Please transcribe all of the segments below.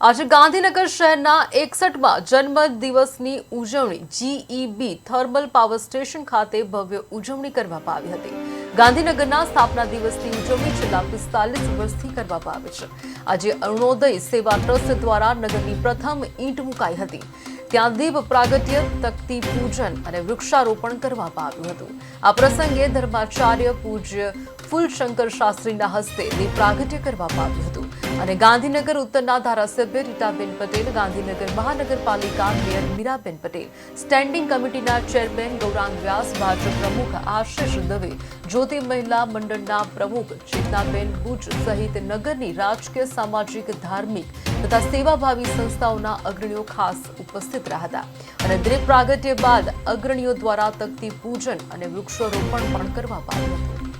આજે ગાંધીનગર શહેરના એકસઠમાં જન્મ દિવસની ઉજવણી જીઈબી થર્મલ પાવર સ્ટેશન ખાતે ભવ્ય ઉજવણી કરવામાં આવી હતી. ગાંધીનગરના સ્થાપના દિવસની ઉજવણી છેલ્લા પિસ્તાલીસ વર્ષથી કરવામાં આવે છે. આજે અરુણોદય સેવા ટ્રસ્ટ દ્વારા નગરની પ્રથમ ઈંટ મુકાઈ હતી. ત્યાં દીપ પ્રાગટ્ય, તકતી પૂજન અને વૃક્ષારોપણ કરવામાં આવ્યું હતું. આ પ્રસંગે ધર્માચાર્ય પૂજ્ય ફૂલશંકર શાસ્ત્રીના હસ્તે દીપ પ્રાગટ્ય કરવામાં આવ્યું હતું. અને ગાંધીનગર ઉત્તરના ધારાસભ્ય રીટાબેન પટેલ, ગાંધીનગર મહાનગરપાલિકા મેયર મીરાબેન પટેલ, સ્ટેન્ડિંગ કમિટીના ચેરમેન ગૌરાંગ વ્યાસ, ભાજપ પ્રમુખ આશિષ દવે, જ્યોતિ મહિલા મંડળના પ્રમુખ ચેતનાબેન બુચ સહિત નગરની રાજકીય, સામાજિક, ધાર્મિક તથા સેવાભાવી સંસ્થાઓના અગ્રણીઓ ખાસ ઉપસ્થિત રહ્યા હતા અને દ્રીપ પ્રાગટ્ય બાદ અગ્રણીઓ દ્વારા તકતી પૂજન અને વૃક્ષારોપણ પણ કરવામાં આવ્યું હતું.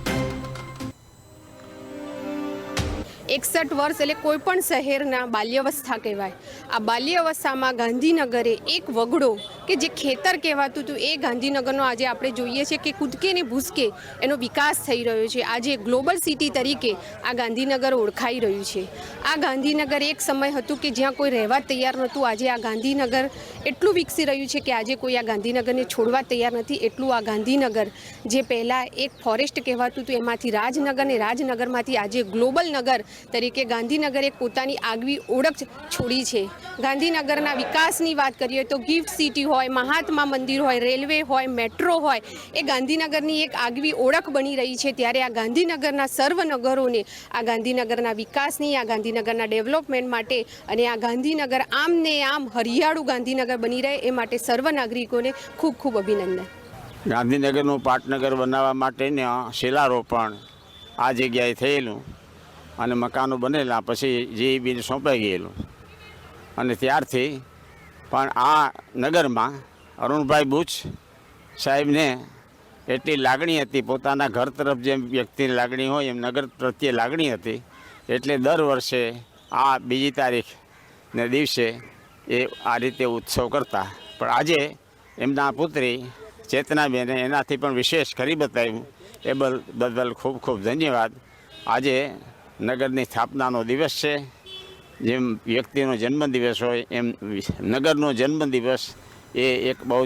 એકસઠ વર્ષ એટલે કોઈ પણ શહેરના બાલ્યાવસ્થા કહેવાય. આ બાલ્યાવસ્થામાં ગાંધીનગરે એક વગડો કે જે ખેતર કહેવાતું હતું, એ ગાંધીનગરનો આજે આપણે જોઈએ છીએ કે કૂદકે ને ભૂસકે એનો વિકાસ થઈ રહ્યો છે. આજે ગ્લોબલ સિટી તરીકે આ ગાંધીનગર ઓળખાઈ રહ્યું છે. આ ગાંધીનગર એક સમય હતું કે જ્યાં કોઈ રહેવા તૈયાર નહોતું. આજે આ ગાંધીનગર એટલું વિકસી રહ્યું છે કે આજે કોઈ આ ગાંધીનગરને છોડવા તૈયાર નથી. એટલું આ ગાંધીનગર જે પહેલાં એક ફોરેસ્ટ કહેવાતું હતું, એમાંથી રાજનગર ને રાજનગરમાંથી આજે ગ્લોબલ નગર તરીકે ગાંધીનગરે પોતાની આગવી ઓળખ છોડી છે. ગાંધીનગરના વિકાસની વાત કરીએ તો ગિફ્ટ સિટી હોય મહાત્મા મંદિર હોય, રેલવે હોય, મેટ્રો હોય, એ ગાંધીનગરની એક આગવી ઓળખ બની રહી છે. ત્યારે આ ગાંધીનગરના સર્વ નગરોને આ ગાંધીનગરના વિકાસની, આ ગાંધીનગરના ડેવલપમેન્ટ માટે અને આ ગાંધીનગર આમ ને આમ હરિયાળું ગાંધીનગર બની રહે, એ માટે સર્વ નાગરિકોને ખૂબ ખૂબ અભિનંદન. ગાંધીનગરનું પાટનગર બનાવવા માટેના શિલારોપણ આ જગ્યાએ થયેલું અને મકાનો બનેલા પછી જે બી સોંપાઈ ગયેલું. અને ત્યારથી પણ આ નગરમાં અરુણભાઈ બુચ સાહેબને એટલી લાગણી હતી, પોતાના ઘર તરફ જેમ વ્યક્તિની લાગણી હોય એમ નગર પ્રત્યે લાગણી હતી. એટલે દર વર્ષે આ બીજી તારીખને દિવસે એ આ રીતે ઉત્સવ કરતા. પણ આજે એમના પુત્રી ચેતનાબેને એનાથી પણ વિશેષ કરી બતાવ્યું. એ બદલ ખૂબ ખૂબ ધન્યવાદ. આજે નગરની સ્થાપનાનો દિવસ છે. જેમ વ્યક્તિનો જન્મદિવસ હોય એમ નગરનો જન્મદિવસ એ એક બહુ જ